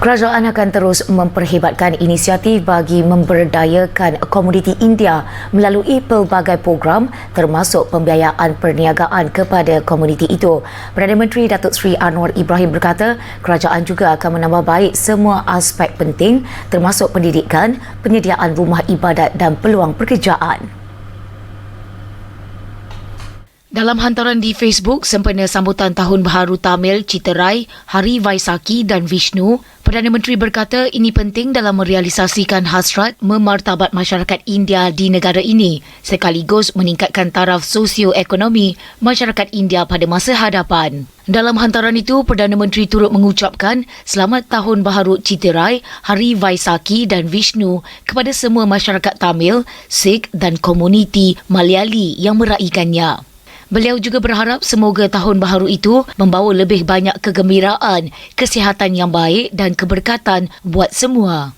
Kerajaan akan terus memperhebatkan inisiatif bagi memberdayakan komuniti India melalui pelbagai program termasuk pembiayaan perniagaan kepada komuniti itu. Perdana Menteri Datuk Seri Anwar Ibrahim berkata, kerajaan juga akan menambah baik semua aspek penting termasuk pendidikan, penyediaan rumah ibadat dan peluang pekerjaan. Dalam hantaran di Facebook sempena sambutan Tahun Baharu Tamil Citerai, Hari Vaisaki dan Vishnu, Perdana Menteri berkata ini penting dalam merealisasikan hasrat memartabat masyarakat India di negara ini sekaligus meningkatkan taraf sosioekonomi masyarakat India pada masa hadapan. Dalam hantaran itu, Perdana Menteri turut mengucapkan Selamat Tahun Baharu Citerai, Hari Vaisaki dan Vishnu kepada semua masyarakat Tamil, Sikh dan komuniti Malayali yang meraihkannya. Beliau juga berharap semoga tahun baharu itu membawa lebih banyak kegembiraan, kesihatan yang baik dan keberkatan buat semua.